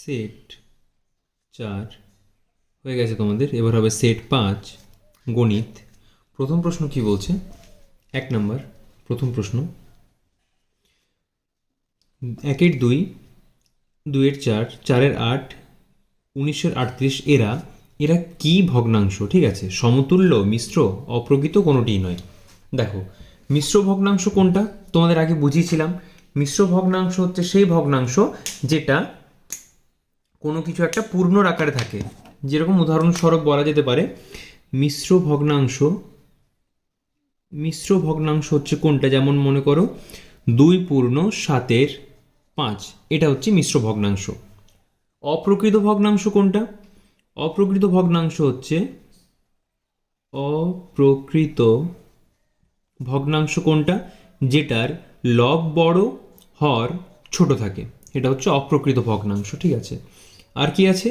Set চার হয়ে গেছে তোমাদের, এবার হবে সেট পাঁচ, গণিত। প্রথম প্রশ্ন কি বলছে? এক নম্বর, প্রথম প্রশ্ন। একের দুই, দুইয়ের চার, চারের আট, উনিশের আটত্রিশ, এরা এরা কি ভগ্নাংশ? ঠিক আছে, সমতুল্য, মিশ্র, অপ্রকৃত কোনোটিই নয়। দেখো, মিশ্র ভগ্নাংশ কোনটা? তোমাদের আগে বুঝিয়েছিলাম। মিশ্র ভগ্নাংশ হচ্ছে সেই ভগ্নাংশ যেটা কোনো কিছু একটা পূর্ণর আকারে থাকে। যেরকম উদাহরণস্বরূপ বলা যেতে পারে, মিশ্র ভগ্নাংশ মিশ্র ভগ্নাংশ হচ্ছে কোনটা? যেমন মনে করো, দুই পূর্ণ সাতের পাঁচ। এটা হচ্ছে মিশ্র ভগ্নাংশ। অপ্রকৃত ভগ্নাংশ কোনটা? অপ্রকৃত ভগ্নাংশ হচ্ছে অপ্রকৃত ভগ্নাংশ কোনটা? যেটার লব বড় হর ছোট থাকে। এটা হচ্ছে অপ্রকৃত ভগ্নাংশ, ঠিক আছে? আর কি আছে?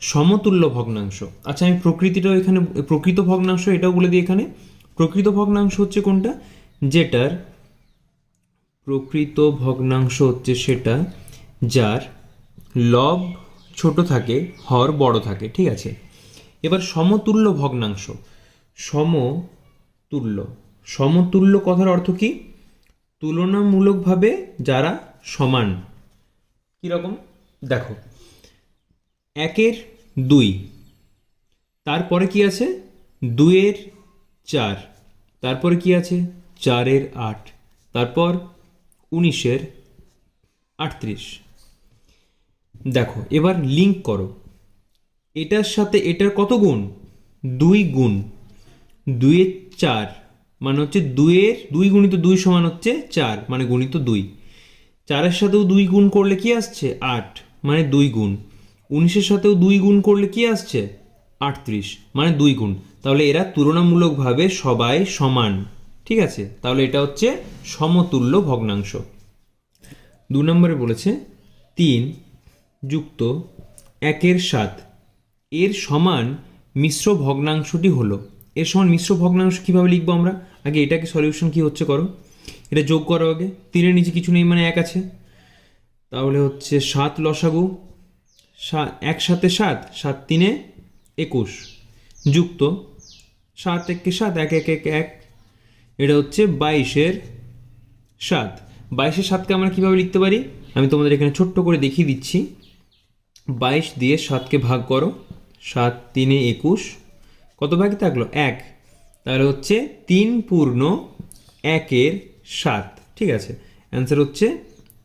সমতুল্য ভগ্নাংশ। আচ্ছা আমি প্রকৃতিটাও এখানে, প্রকৃত ভগ্নাংশ এটাও বলে দিই এখানে। প্রকৃত ভগ্নাংশ হচ্ছে কোনটা? যেটার প্রকৃত ভগ্নাংশ হচ্ছে সেটা যার লব ছোট থাকে, হর বড় থাকে, ঠিক আছে? এবার সমতুল্য ভগ্নাংশ। সমতুল্য। সমতুল্য কথার অর্থ কি? তুলনামূলকভাবে যারা সমান। কীরকম? দেখো একের দুই। তারপরে কি আছে? দুইয়ের চার। তারপরে কি আছে? চারের আট। তারপর উনিশের আটত্রিশ। দেখো, এবার লিঙ্ক করো। এটার সাথে এটার কত গুণ? দুই গুণ। দুইয়ের চার মানে হচ্ছে দুইয়ের, দুই গুণিত দুই সমান হচ্ছে চার মানে গুণিত দুই। চারের সাথেও দুই গুণ করলে কি আসছে? আট মানে দুই গুণ। উনিশের সাথেও দুই গুণ করলে কি আসছে? আটত্রিশ মানে দুই গুণ। তাহলে এরা তুলনামূলকভাবে সবাই সমান। ঠিক আছে? তাহলে এটা হচ্ছে সমতুল্য ভগ্নাংশ। দু নম্বরে বলেছে, তিন যুক্ত একের সাত। এর সমান মিশ্র ভগ্নাংশটি হলো। এর সমান মিশ্র ভগ্নাংশ কীভাবে লিখব আমরা? আগে এটাকে সলিউশন কি হচ্ছে করো? এটা যোগ করো আগে। তিনের নিচে কিছু নেই মানে এক আছে। তাহলে হচ্ছে সাত লসাগু। সাত এক সাথে সাত সাত তিনে একুশ। যুক্ত। সাত একে সাত, এক এক এক এক। এটা হচ্ছে বাইশের সাত। বাইশের সাতকে আমরা কীভাবে লিখতে পারি? আমি তোমাদের এখানে ছোট্ট করে দেখিয়ে দিচ্ছি। বাইশ দিয়ে সাতকে ভাগ করো। সাত তিনে একুশ। কত ভাগে থাকল? এক। তাহলে হচ্ছে তিন পূর্ণ একের সাত। ঠিক আছে? অ্যান্সার হচ্ছে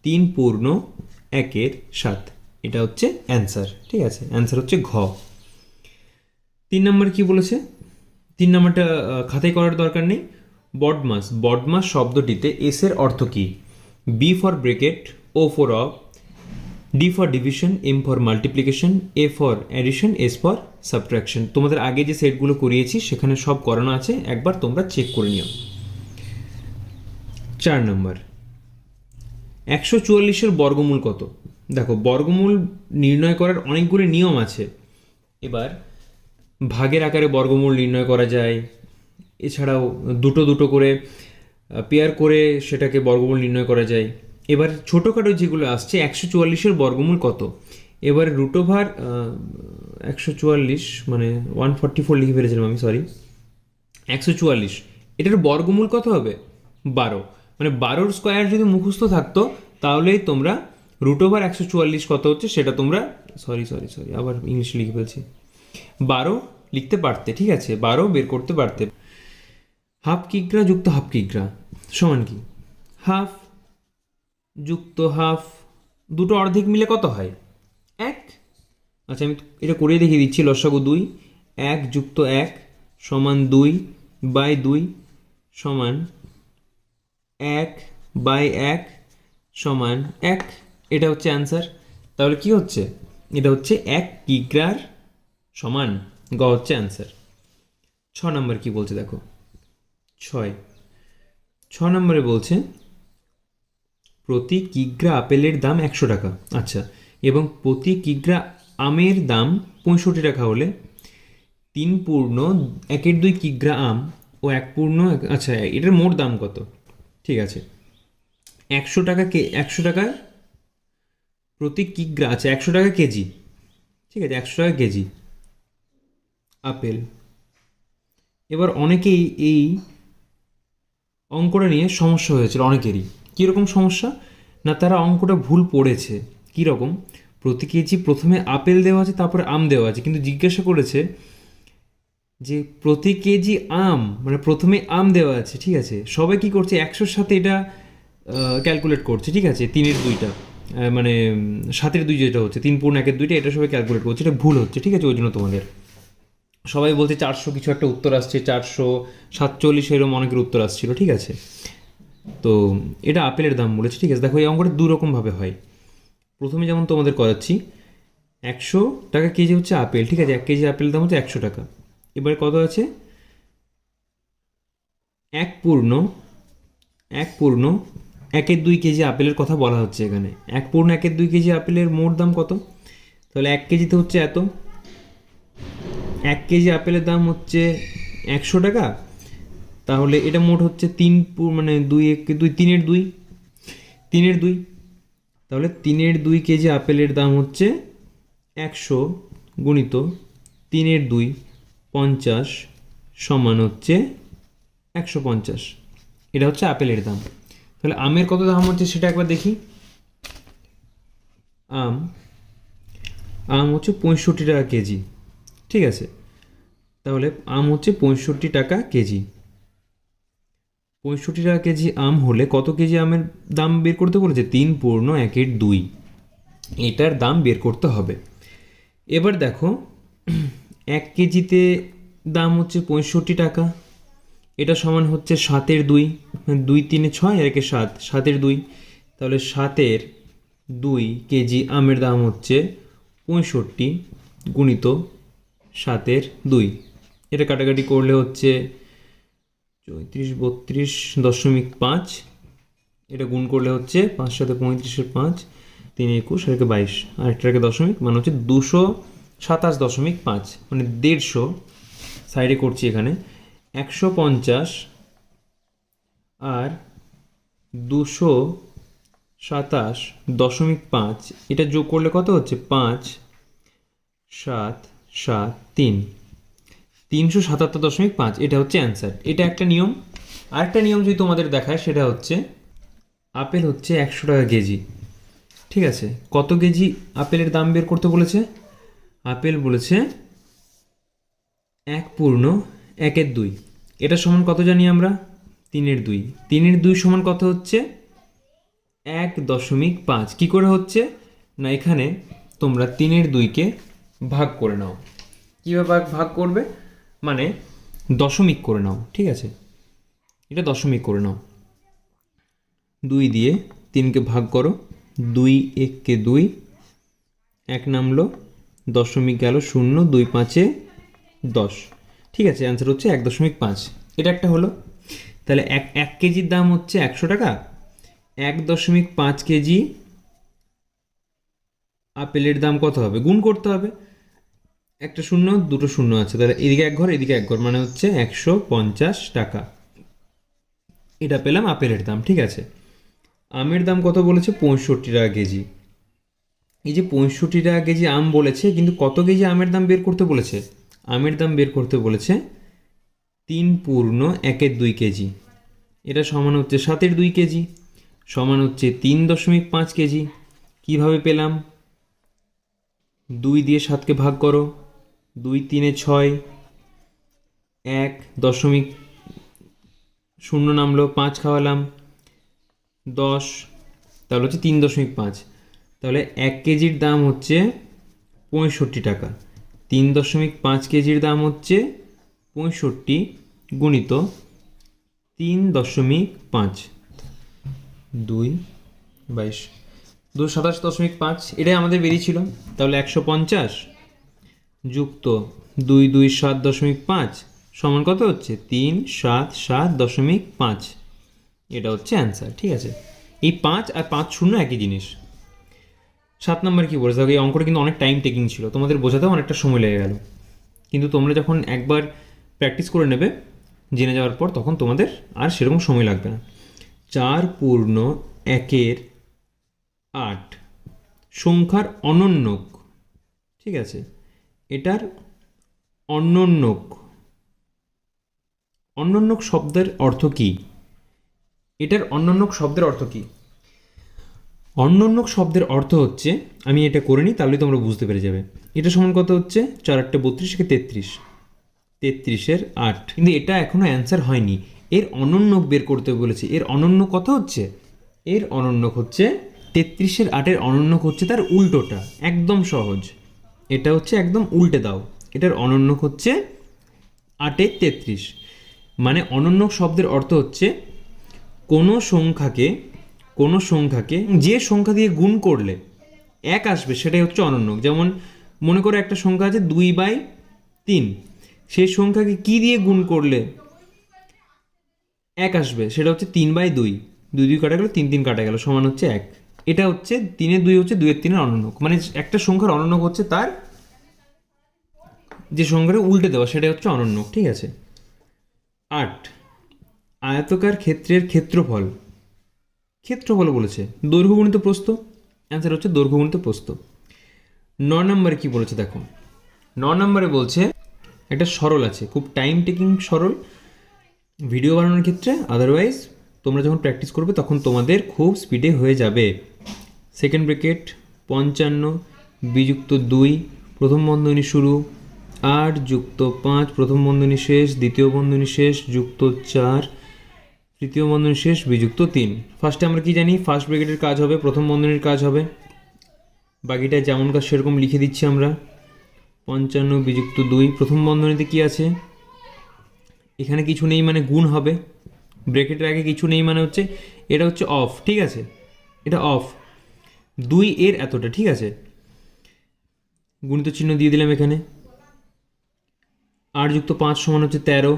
তিন পূর্ণ একের সাত। এটা হচ্ছে অ্যান্সার ঠিক আছে? অ্যান্সার হচ্ছে ঘ। তিন নম্বর কি বলেছে? তিন নম্বরটা খাতায় করার দরকার নেই। বডমাস বডমাস শব্দটিতে এস এর অর্থ কি? B for bracket O for of D for division M for multiplication A for addition S for subtraction তোমাদের আগে যে সেটগুলো করিয়েছি, সেখানে সব করানো আছে। একবার তোমরা চেক করে নিও। চার নম্বর। একশো চুয়াল্লিশের বর্গমূল কত? দেখো, বর্গমূল নির্ণয় করার অনেকগুলি নিয়ম আছে। এবার, ভাগের আকারে বর্গমূল নির্ণয় করা যায়। এছাড়াও দুটো দুটো করে পেয়ার করে সেটাকে বর্গমূল নির্ণয় করা যায়। এবার ছোটোখাটো যেগুলো আসছে, একশো চুয়াল্লিশের বর্গমূল কত? এবার রুট ওভার একশো চুয়াল্লিশ মানে ওয়ান ফর্টি ফোর লিখে ফেলেছিলাম আমি সরি একশো চুয়াল্লিশ, এটার বর্গমূল কত হবে? বারো। মানে বারোর স্কোয়ার যদি মুখস্থ থাকতো, তাহলেই তোমরা রুট ওভার একশো চুয়াল্লিশ কত হচ্ছে সেটা তোমরা সরি সরি সরি আবার ইংলিশ লিখে ফেলছি। বারো লিখতে পারতে, ঠিক আছে? বারো বের করতে পারতে। হাফ কিগ্রা যুক্ত হাফ কিগ্রা, সমান কি? হাফ যুক্ত হাফ, দুটো অর্ধেক মিলে কত হয়? এক। আচ্ছা আমি এটা করে দেখিয়ে দিচ্ছি, লসাগু দুই। এক যুক্ত এক সমান দুই বাই দুই সমান এক বাই এক সমান এক। এটা হচ্ছে অ্যান্সার তাহলে কি হচ্ছে? এটা হচ্ছে এক কিগ্রার সমান গ হচ্ছে অ্যান্সার ছ নম্বর কি বলছে দেখো? ছয়। ছ নম্বরে বলছে, প্রতি কিগ্রা আপেলের দাম একশো টাকা। আচ্ছা এবং প্রতি কিগ্রা আমের দাম পঁয়ষট্টি টাকা হলে তিন পূর্ণ একের দুই কিগ্রা আম ও এক পূর্ণ আচ্ছা এটার মোট দাম কত? ঠিক আছে। একশো টাকা কে, একশো টাকার প্রতি কিগ্রা আছে একশো টাকা কেজি। ঠিক আছে, একশো টাকা কেজি। আপেল। এবার অনেকেই এই অঙ্কটা নিয়ে সমস্যা হয়েছিল, অনেকেরই। কীরকম সমস্যা? না, তারা অঙ্কটা ভুল পড়েছে। কীরকম? প্রতি কেজি প্রথমে আপেল দেওয়া আছে, তারপরে আম দেওয়া আছে। কিন্তু জিজ্ঞাসা করেছে যে প্রতি কেজি আম মানে প্রথমে আম দেওয়া আছে, ঠিক আছে? সবাই কি করছে? একশোর সাথে এটা ক্যালকুলেট করছে, ঠিক আছে? তিনের দুইটা। মানে সাতের দুই যেটা হচ্ছে, তিন পূর্ণ একের দুইটা, এটা সবাই ক্যালকুলেট করছে, এটা ভুল হচ্ছে, ঠিক আছে, ওই জন্য তোমাদের। সবাই বলছে চারশো কিছু একটা উত্তর আসছে, চারশো সাতচল্লিশ এরকম অনেকের উত্তর আসছিল, ঠিক আছে। তো, এটা আপেলের দাম বলেছে, ঠিক আছে। দেখো, এই অঙ্কটা দু রকমভাবে হয়। প্রথমে যেমন তোমাদের করাচ্ছি, একশো টাকা কেজি হচ্ছে আপেল, ঠিক আছে, এক কেজি আপেলের দাম হচ্ছে একশো টাকা। এবারে কত আছে? এক পূর্ণ এক পূর্ণ একের দুই কেজি আপেলের কথা বলা হচ্ছে এখানে। এক পূর্ণ একের দুই কেজি আপেলের মোট দাম কত? তাহলে এক কেজিতে হচ্ছে এত। এক কেজি আপেলের দাম হচ্ছে একশো টাকা। তাহলে এটা মোট হচ্ছে তিন মানে দুই এক দুই, তিনের দুই। তিনের দুই। তাহলে তিনের দুই কেজি আপেলের দাম হচ্ছে একশো গুণিত তিনের দুই পঞ্চাশ সমান হচ্ছে একশো পঞ্চাশ। এটা হচ্ছে আপেলের দাম। তাহলে আমের কত দাম হচ্ছে সেটা একবার দেখি। আম আম হচ্ছে পঁয়ষট্টি টাকা কেজি, ঠিক আছে? তাহলে আম হচ্ছে পঁয়ষট্টি টাকা কেজি। পঁয়ষট্টি টাকা কেজি আম হলে কত কেজি আমের দাম বের করতে বলেছে? তিন পূর্ণ একের দুই। এটার দাম বের করতে হবে। এবার দেখো, এক কেজিতে দাম হচ্ছে পঁয়ষট্টি টাকা। এটা সমান হচ্ছে সাতের দুই দুই তিনে ছয় একে সাত। সাতের দুই, তাহলে সাতের দুই কেজি আমের দাম হচ্ছে পঁয়ষট্টি গুণিত সাতের দুই। এটা কাটাকাটি করলে হচ্ছে চৌত্রিশ বত্রিশ দশমিক পাঁচ। এটা গুণ করলে হচ্ছে পাঁচ সাথে পঁয়ত্রিশের পাঁচ, তিন একুশ, আর একে বাইশ। আর একটাকে দশমিক মানে হচ্ছে দুশো সাতাশ দশমিক পাঁচ মানে দেড়শো। সাইডে করছি এখানে। একশো পঞ্চাশ আর দুশো সাতাশ দশমিক পাঁচ। এটা যোগ করলে কত হচ্ছে? পাঁচ, সাত সাত, তিন। তিনশো সাতাত্তর দশমিক পাঁচ, এটা হচ্ছে অ্যান্সার এটা একটা নিয়ম। আরেকটা নিয়ম যদি তোমাদের দেখায়, সেটা হচ্ছে আপেল হচ্ছে একশো টাকা কেজি। ঠিক আছে? কত কেজি আপেলের দাম বের করতে বলেছে? আপেল বলেছে এক পূর্ণ একের দুই। এটা সমান কত জানি আমরা? তিনের দুই। তিনের দুই সমান কত হচ্ছে? এক দশমিক পাঁচ। কী করে হচ্ছে? না, এখানে তোমরা তিনের দুইকে ভাগ করে নাও। কীভাবে ভাগ ভাগ করবে? মানে দশমিক করে নাও, ঠিক আছে? এটা দশমিক করে নাও। দুই দিয়ে তিনকে ভাগ করো। দুই এককে দুই। এক নামলো। দশমিক গেল শূন্য, দুই পাঁচে দশ। ঠিক আছে অ্যান্সার হচ্ছে এক দশমিক পাঁচ। এটা একটা হলো। তাহলে এক এক কেজির দাম হচ্ছে একশো টাকা। এক দশমিক পাঁচ কেজি আপেলের দাম কত হবে? গুণ করতে হবে। একটা শূন্য, দুটো শূন্য আছে। তাহলে এদিকে এক ঘর, এদিকে এক ঘর মানে হচ্ছে একশো পঞ্চাশ টাকা। এটা পেলাম আপেলের দাম, ঠিক আছে। আমের দাম কত বলেছে? পঁয়ষট্টি টাকা কেজি। এই যে পঁয়ষট্টি টাকা কেজি আম বলেছে, কিন্তু কত কেজি আমের দাম বের করতে বলেছে? আমের দাম বের করতে বলেছে তিন পূর্ণ একের দুই কেজি। এটা সমান হচ্ছে সাতের দুই কেজি, সমান হচ্ছে তিন দশমিক পাঁচ কেজি। কীভাবে পেলাম? দুই দিয়ে সাতকে ভাগ করো, দুই তিনে ছয়, এক দশমিক শূন্য নামলো, পাঁচ খাওয়ালাম, দশ, তাহলে হচ্ছে তিন দশমিক পাঁচ। তাহলে এক কেজির দাম হচ্ছে পঁয়ষট্টি টাকা। তিন দশমিক পাঁচ কেজির দাম হচ্ছে পঁয়ষট্টি গুণিত তিন দশমিক পাঁচ। দুই বাইশ। দুশো সাতাশ দশমিক পাঁচ, এটাই আমাদের বেরিয়েছিল। তাহলে একশো পঞ্চাশ যুক্ত দুই দুই সাত দশমিক পাঁচ সমান কত হচ্ছে? তিন সাত সাত দশমিক পাঁচ। এটা হচ্ছে অ্যান্সার ঠিক আছে? এই পাঁচ আর পাঁচ শূন্য একই জিনিস। সাত নম্বর কী বলেছে দেখো এই অঙ্কটা কিন্তু অনেক টাইম টেকিং ছিল, তোমাদের বোঝাতেও অনেকটা সময় লেগে গেল। কিন্তু তোমরা যখন একবার প্র্যাকটিস করে নেবে, জেনে যাওয়ার পর তখন তোমাদের আর সেরকম সময় লাগবে না। চার পূর্ণ একের আট, সংখ্যার অনন্যক, ঠিক আছে? এটার অনন্যক অনন্যক শব্দের অর্থ কি? এটার অনন্যক শব্দের অর্থ কি? অন্যান্যক শব্দের অর্থ হচ্ছে, আমি এটা করে নিই, তাহলে তোমরা বুঝতে পেরে যাবে। এটা সমান কত হচ্ছে? চার আটটা বত্রিশ থেকে তেত্রিশ। তেত্রিশের আট। কিন্তু এটা এখনও অ্যান্সার হয়নি। এর অনন্যক বের করতে বলেছে। এর অনন্য কত হচ্ছে? এর অনন্যক হচ্ছে, তেত্রিশের আটের অনন্যক হচ্ছে তার উল্টোটা। একদম সহজ। এটা হচ্ছে একদম উল্টে দাও। এটার অনন্যক হচ্ছে আটের তেত্রিশ। মানে অনন্যক শব্দের অর্থ হচ্ছে, কোনো সংখ্যাকে কোনো সংখ্যাকে যে সংখ্যা দিয়ে গুণ করলে এক আসবে, সেটাই হচ্ছে অনন্যক। যেমন মনে করো একটা সংখ্যা আছে দুই বাই তিন। সেই সংখ্যাকে কি দিয়ে গুণ করলে এক আসবে, সেটা হচ্ছে তিন বাই দুই। দুই দুই কাটা গেল, তিন তিন কাটা গেল, সমান হচ্ছে এক। এটা হচ্ছে তিনের দুই হচ্ছে দুইয়ের তিনের অনন্যক। মানে একটা সংখ্যার অনন্যক হচ্ছে তার যে সংখ্যাটা উল্টে দেওয়া সেটা হচ্ছে অনন্যক, ঠিক আছে? আট। আয়তকার ক্ষেত্রের ক্ষেত্রফল। ক্ষেত্রফল বলেছে দৈর্ঘ্য গুণিত প্রস্থ অ্যান্সার হচ্ছে দৈর্ঘ্য গুণিত প্রস্থ। ন নম্বরে কি বলেছে দেখো, ন নম্বরে বলছে, একটা সরল আছে, খুব টাইম টেকিং সরল ভিডিও বানানোর ক্ষেত্রে আদারওয়াইজ তোমরা যখন প্র্যাকটিস করবে তখন তোমাদের খুব স্পিডে হয়ে যাবে। সেকেন্ড ব্রেকেট পঞ্চান্ন, বিযুক্ত দুই, প্রথম বন্ধনী শুরু, আট যুক্ত পাঁচ, প্রথম বন্ধনী শেষ, দ্বিতীয় বন্ধনী শেষ, যুক্ত চার তৃতীয় বন্ধনী শেষ, বিযুক্ত তিন। ফার্স্টে আমরা কি জানি? ফার্স্ট ব্রেকেটের কাজ হবে, প্রথম বন্ধনীর কাজ হবে। বাকিটা যেমন কাজ সেরকম লিখে দিচ্ছি আমরা। পঞ্চান্ন, বিযুক্ত দুই। প্রথম বন্ধনীতে কি আছে? এখানে কিছু নেই মানে গুণ হবে। ব্রেকেটের আগে কিছু নেই মানে হচ্ছে, এটা হচ্ছে অফ ঠিক আছে? এটা অফ দুই এর এতটা, ঠিক আছে? গুণিত চিহ্ন দিয়ে দিলাম এখানে। আট যুক্ত পাঁচ সমান হচ্ছে তেরো।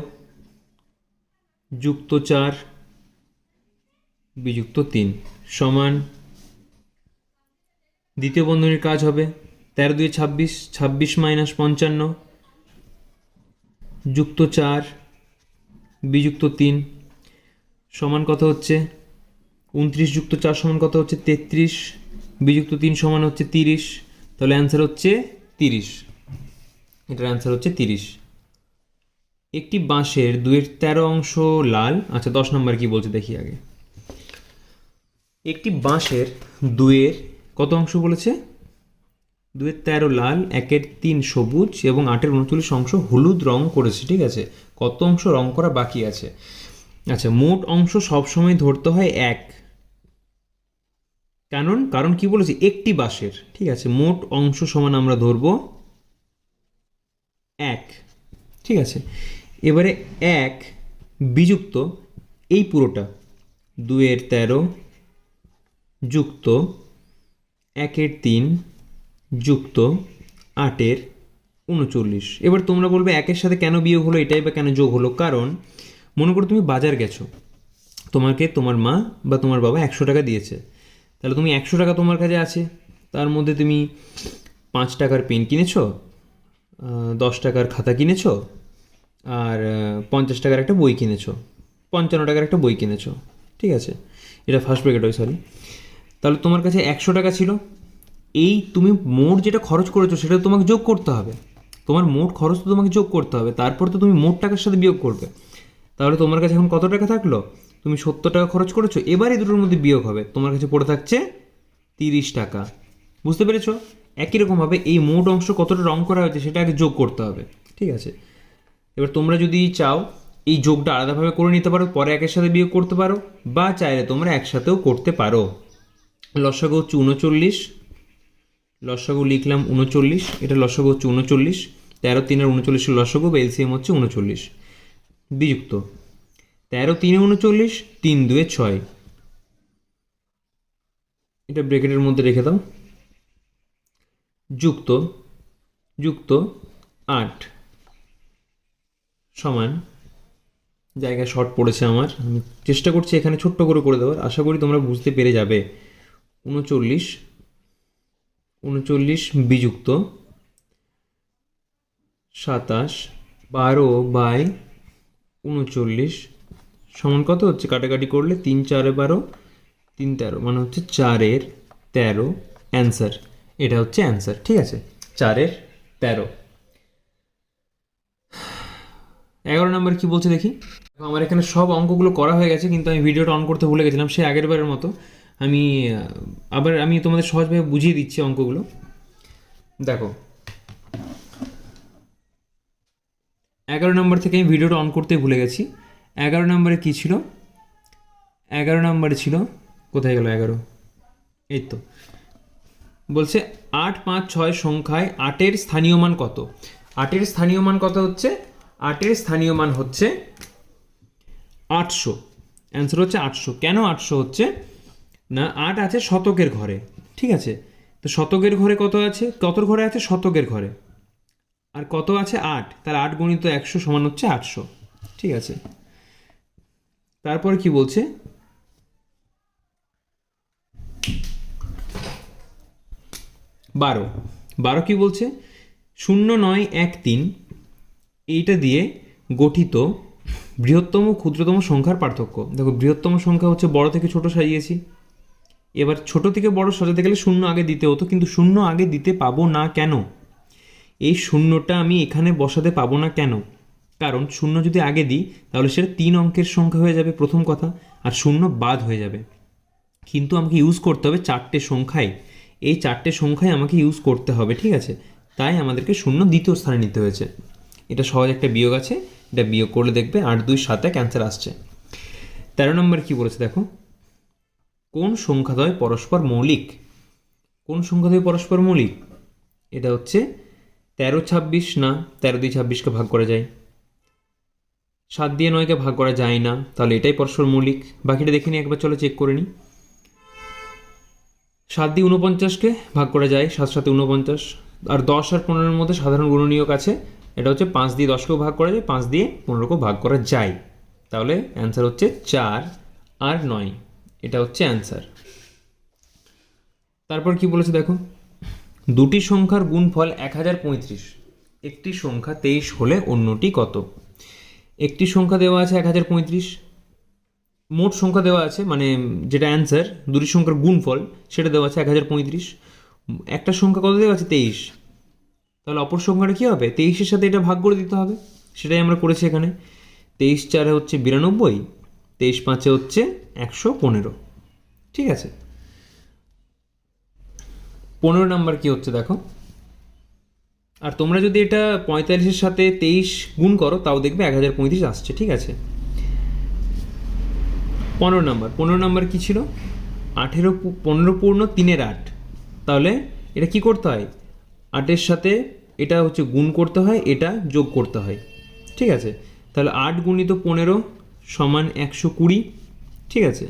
যুক্ত চার। বিযুক্ত তিন সমান দ্বিতীয় বন্ধনীর কাজ হবে তেরো দুই ছাব্বিশ ছাব্বিশ মাইনাস পঞ্চান্ন যুক্ত চার বিযুক্ত তিন সমান কত হচ্ছে? উনত্রিশ যুক্ত চার সমান কত হচ্ছে? তেত্রিশ বিযুক্ত তিন সমান হচ্ছে তিরিশ। তাহলে অ্যান্সার হচ্ছে তিরিশ। এটার অ্যান্সার হচ্ছে তিরিশ। একটি বাঁশের দুয়ের তেরো অংশ লাল। আচ্ছা দশ নম্বর কি বলছে দেখি আগে। একটি বাঁশের দুয়ের কত অংশ বলেছে? দুয়ের তেরো লাল, একের তিন সবুজ এবং আটের উনচল্লিশ অংশ হলুদ রং করেছে, ঠিক আছে? কত অংশ রং করা বাকি আছে? আচ্ছা মোট অংশ সবসময় ধরতে হয় এক। কারণ কারণ কি বলেছে? একটি বাঁশের, ঠিক আছে? মোট অংশ সমান আমরা ধরবো এক, ঠিক আছে? এবারে এক বিযুক্ত, এই পুরোটা দুয়ের তেরো যুক্ত একের তিন যুক্ত আটের উনচল্লিশ। এবার তোমরা বলবে একের সাথে কেন বিয়োগ হলো, এটাই বা কেন যোগ হলো? কারণ মনে করো তুমি বাজার গেছো, তোমাকে তোমার মা বা তোমার বাবা একশো টাকা দিয়েছে। তাহলে তুমি একশো টাকা তোমার কাছে আছে, তার মধ্যে তুমি পাঁচ টাকার পেন কিনেছো দশ টাকার খাতা কিনেছো, আর পঞ্চাশ টাকার একটা বই কিনেছো, পঞ্চান্ন টাকার একটা বই কিনেছো। ঠিক আছে? এটা ফার্স্ট ব্রেকেট হয় সরি তাহলে তোমার কাছে একশো টাকা ছিল। এই তুমি মোট যেটা খরচ করেছ সেটা তোমাকে যোগ করতে হবে। তোমার মোট খরচ তো তোমাকে যোগ করতে হবে, তারপর তো তুমি মোট টাকার সাথে বিয়োগ করবে। তাহলে তোমার কাছে এখন কত টাকা থাকল? তুমি সত্তর টাকা খরচ করেছ এবার এই দুটোর মধ্যে বিয়োগ হবে। তোমার কাছে পড়ে থাকছে তিরিশ টাকা। বুঝতে পেরেছ? একই রকমভাবে এই মোট অংশ কতটা রং করা হয়েছে সেটা আগে যোগ করতে হবে। ঠিক আছে? এবার তোমরা যদি চাও, এই যোগটা আলাদাভাবে করে নিতে পারো, পরে একের সাথে বিয়োগ করতে পারো, বা চাইলে তোমরা একসাথেও করতে পারো। লসাগু হচ্ছে উনচল্লিশ, লসাগু লিখলাম উনচল্লিশ, এটা লসাগু হচ্ছে উনচল্লিশ, তেরো তিনের উনচল্লিশের লসাগু, বা এলসিএম হচ্ছে উনচল্লিশ। বিযুক্ত। তেরো তিনে উনচল্লিশ, তিন দুয়ে ছয়। এটা ব্রেকেটের মধ্যে রেখে দাও। যুক্ত যুক্ত, আট। সমান। জায়গায় শর্ট পড়েছে আমার। আমি চেষ্টা করছি এখানে ছোট্ট করে করে দেওয়ার। আশা করি তোমরা বুঝতে পেরে যাবে। উনচল্লিশ উনচল্লিশ বিযুক্ত, সাতাশ, বারো বাই উনচল্লিশ, সমান কত হচ্ছে? কাটাকাটি করলে তিন, চারে বারো, তিন, তেরো মানে হচ্ছে চারের তেরো অ্যান্সার এটা হচ্ছে অ্যান্সার ঠিক আছে? চারের তেরো। এগারো নম্বর কি বলছে দেখি? আমার এখানে সব অঙ্কগুলো করা হয়ে গেছে, কিন্তু আমি ভিডিওটা অন করতে ভুলে গেছিলাম, সে আগের বারের মতো। আমি, আবার আমি তোমাদের সহজভাবে বুঝিয়ে দিচ্ছি অঙ্কগুলো। দেখো। এগারো নম্বর থেকে আমি ভিডিওটা অন করতে ভুলে গেছি। এগারো নম্বরে কী ছিল? এগারো নম্বরে ছিল, কোথায় গেল এগারো? এই তো। বলছে আট পাঁচ ছয় সংখ্যায় আটের স্থানীয় মান কত? আটের স্থানীয় মান কত হচ্ছে? আটের স্থানীয় মান হচ্ছে আটশো। অ্যান্সার হচ্ছে আটশো। কেন আটশো হচ্ছে? না, আট আছে শতকের ঘরে। ঠিক আছে? তো শতকের ঘরে কত আছে? কতর ঘরে আছে? শতকের ঘরে। আর কত আছে? আট। তার আট গণিত একশো সমান হচ্ছে আটশো। ঠিক আছে? তারপর কি বলছে? বারো। বারো কি বলছে? শূন্য নয় এক তিন। এইটা দিয়ে গঠিত বৃহত্তম ক্ষুদ্রতম সংখ্যার পার্থক্য। দেখো, বৃহত্তম সংখ্যা হচ্ছে বড় থেকে ছোট সাজিয়েছি। এবার ছোট থেকে বড় সাজাতে গেলে শূন্য আগে দিতে হতো, কিন্তু শূন্য আগে দিতে পাবো না কেন? এই শূন্যটা আমি এখানে বসাতে পাবো না কেন? কারণ শূন্য যদি আগে দিই, তাহলে সেটা তিন অঙ্কের সংখ্যা হয়ে যাবে প্রথম কথা, আর শূন্য বাদ হয়ে যাবে। কিন্তু আমাকে ইউজ করতে হবে চারটে সংখ্যায়। এই চারটে সংখ্যায় আমাকে ইউজ করতে হবে, ঠিক আছে? তাই আমাদেরকে শূন্য দ্বিতীয় স্থানে নিতে হয়েছে। এটা সহজ একটা বিয়োগ আছে, এটা বিয়োগ করলে দেখবে আট, দুই, সাতে ক্যান্সার আসছে। তেরো নম্বর কি বলেছে দেখো? কোন সংখ্যাদ্বয় পরস্পর মৌলিক? কোন সংখ্যাদ্বয় পরস্পর মৌলিক? এটা হচ্ছে তেরো ছাব্বিশ না, তেরো দুই ছাব্বিশকে ভাগ করা যায়। সাত দিয়ে নয়কে ভাগ করা যায় না, তাহলে এটাই পরস্পর মৌলিক। বাকিটা দেখে নিই, একবার চলো চেক করে নিই। সাত দিয়ে উনপঞ্চাশকে ভাগ করা যায়, সাত সাথে উনপঞ্চাশ আর দশ আর পনেরোর মধ্যে সাধারণ গুণনীয়ক আছে, এটা হচ্ছে পাঁচ দিয়ে দশকেও ভাগ করা যায়, পাঁচ দিয়ে পনেরোকেও ভাগ করা যায়। তাহলে অ্যান্সার হচ্ছে চার আর নয়। এটা হচ্ছে অ্যান্সার তারপর কি বলেছে দেখো? দুটি সংখ্যার গুণফল এক হাজার পঁয়ত্রিশ। একটি সংখ্যা তেইশ হলে অন্যটি কত? একটি সংখ্যা দেওয়া আছে এক হাজার পঁয়ত্রিশ। মোট সংখ্যা দেওয়া আছে মানে যেটা অ্যান্সার দুটি সংখ্যার গুণফল, সেটা দেওয়া আছে এক হাজার পঁয়ত্রিশ। একটা সংখ্যা কত দেওয়া আছে? তেইশ। তাহলে অপর সংখ্যাটা কী হবে? তেইশের সাথে এটা ভাগ করে দিতে হবে। সেটাই আমরা করেছি এখানে। তেইশ চারে হচ্ছে বিরানব্বই। তেইশ পাঁচে হচ্ছে একশো পনেরো। ঠিক আছে? পনেরো নাম্বার কি হচ্ছে দেখো? আর তোমরা যদি এটা পঁয়তাল্লিশের সাথে তেইশ গুণ করো, তাও দেখবে এক হাজার পঁয়ত্রিশ আসছে, ঠিক আছে? পনেরো নাম্বার পনেরো নাম্বার কী ছিল? আঠেরো পনেরো পূর্ণ তিনের আট। তাহলে এটা কি করতে হয়? আটের সাথে এটা হচ্ছে গুণ করতে হয়, এটা যোগ করতে হয়। ঠিক আছে? তাহলে আট গুণিত পনেরো সমান একশো কুড়ি, ঠিক আছে?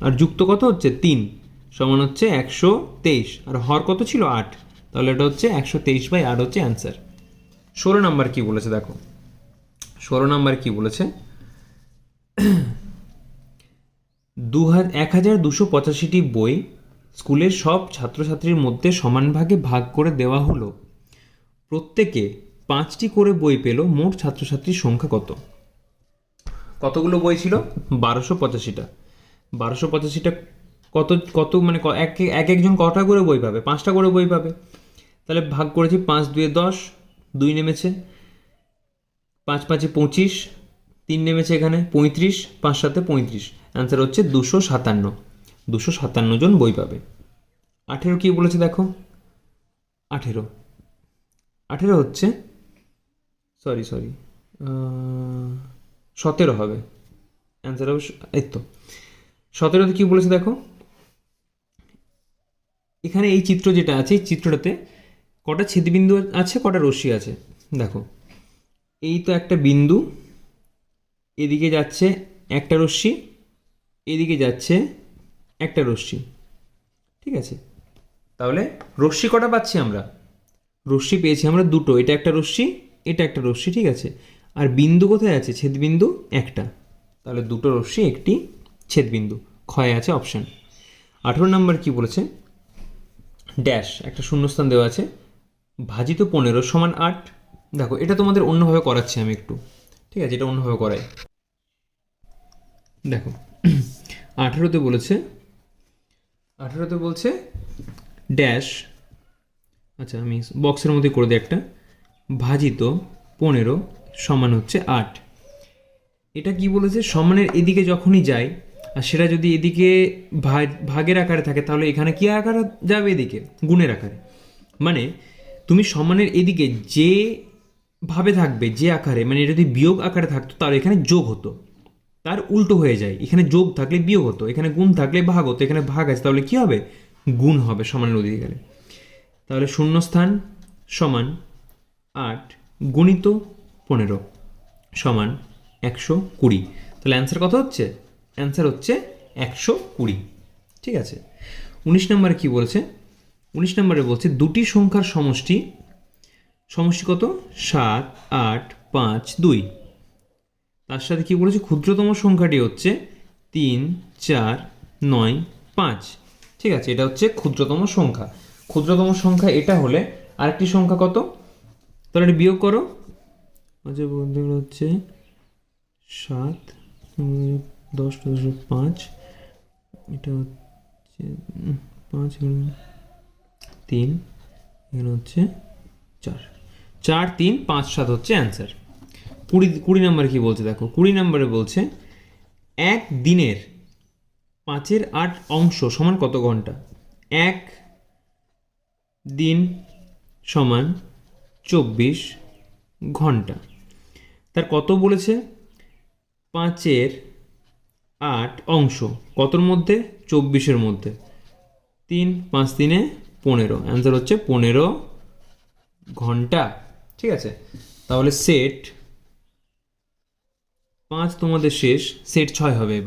আর যুক্ত কত হচ্ছে? তিন। সমান হচ্ছে একশো তেইশ। আর হর কত ছিল? আট। তাহলে এটা হচ্ছে একশো তেইশ বাই আট হচ্ছে অ্যান্সার। ষোলো নাম্বার কি বলেছে? দেখো। ষোলো নাম্বার কি বলেছে? দু এক হাজার দুশো পঁচাশিটি বই স্কুলের সব ছাত্রছাত্রীর মধ্যে সমান ভাগে ভাগ করে দেওয়া হলো। প্রত্যেকে পাঁচটি করে বই পেল। মোট ছাত্রছাত্রীর সংখ্যা কত? কতগুলো বই ছিল? বারোশো পঁচাশিটা। বারোশো পঁচাশিটা কত কত মানে এক এক একজন কটা করে বই পাবে? পাঁচটা করে বই পাবে। তাহলে ভাগ করেছি পাঁচ, দুয়ে দশ, দুই নেমেছে পাঁচ, পাঁচে পঁচিশ, তিন নেমেছে এখানে পঁয়ত্রিশ, পাঁচ সাথে পঁয়ত্রিশ। অ্যান্সার হচ্ছে দুশো সাতান্ন। দুশো সাতান্ন জন বই পাবে। আঠেরো কি বলেছে দেখো? আঠেরো। আঠেরো হচ্ছে সরি সরি সতেরো হবে। অ্যান্সার হবে এই তো। সতেরোতে কী বলেছে দেখো? এখানে এই চিত্র যেটা আছে, এই চিত্রটাতে কটা ছেদবিন্দু আছে, কটা রশ্মি আছে। দেখো, এই তো একটা বিন্দু, এদিকে যাচ্ছে একটা রশ্মি, এদিকে যাচ্ছে একটা রশ্মি। ঠিক আছে? তাহলে রশ্মি কটা পাচ্ছি আমরা? রশ্মি পেয়েছি আমরা দুটো, এটা একটা রশ্মি, এটা একটা রশ্মি, ঠিক আছে? আর বিন্দু কোথায় আছে? ছেদবিন্দু একটা। তাহলে দুটো রশ্মি একটি ছেদবিন্দু। ক্ষয় আছে অপশান আঠেরো নম্বর কি বলেছে? ড্যাশ একটা শূন্যস্থান দেওয়া আছে। ভাজিত পনেরো সমান আট। দেখো, এটা তোমাদের অন্যভাবে করাচ্ছি আমি একটু। ঠিক আছে, এটা অন্যভাবে করাই। দেখো, আঠেরোতে বলেছে, আঠেরোতে বলছে ড্যাশ আচ্ছা আমি বক্সের মধ্যে করে দিই একটা। ভাজিত পনেরো সমান হচ্ছে আট। এটা কি বলেছে? সমানের এদিকে যখনই যায় আর সেটা যদি এদিকে ভাগের আকারে থাকে, তাহলে এখানে কি আকারে যাবে এদিকে? গুণের আকারে। মানে তুমি সমানের এদিকে যে ভাবে থাকবে, যে আকারে মানে এটা যদি বিয়োগ আকারে থাকতো তাহলে এখানে যোগ হতো। তার উল্টো হয়ে যায়। এখানে যোগ থাকলে বিয়োগ হতো, এখানে গুণ থাকলে ভাগ হতো, এখানে ভাগ আছে, তাহলে কী হবে? গুণ হবে সমানের ওদিকে গেলে। তাহলে শূন্যস্থান সমান আট গুণিত পনেরো সমান একশো কুড়ি। তাহলে অ্যান্সার কত হচ্ছে? অ্যান্সার হচ্ছে একশো কুড়ি। ঠিক আছে? উনিশ নম্বরে কি বলছে? উনিশ নম্বরে বলছে দুটি সংখ্যার সমষ্টি সমষ্টি কত? সাত, আট, পাঁচ, দুই। তার সাথে কি বলেছে? ক্ষুদ্রতম সংখ্যাটি হচ্ছে তিন, চার, নয়, পাঁচ। ঠিক আছে? এটা হচ্ছে ক্ষুদ্রতম সংখ্যা। ক্ষুদ্রতম সংখ্যা এটা হলে আরেকটি সংখ্যা কত? তাহলে এটা বিয়োগ করো। আচ্ছা বলতে হচ্ছে সাত দশ দশ পাঁচ। এটা হচ্ছে পাঁচ তিন এখানে হচ্ছে চার। চার, তিন, পাঁচ, সাত হচ্ছে অ্যান্সার কুড়ি কুড়ি নম্বরে কি বলছে দেখো? কুড়ি নাম্বারে বলছে, এক দিনের পাঁচের আট অংশ সমান কত ঘণ্টা? এক দিন সমান চব্বিশ ঘণ্টা। তার কত বলেছে? পাঁচের আট অংশ। কতর মধ্যে? চব্বিশের মধ্যে। তিন, পাঁচ দিনে পনেরো। অ্যান্সার হচ্ছে পনেরো ঘণ্টা। ঠিক আছে? তাহলে সেট পাঁচ তোমাদের শেষ সেট ছয় হবে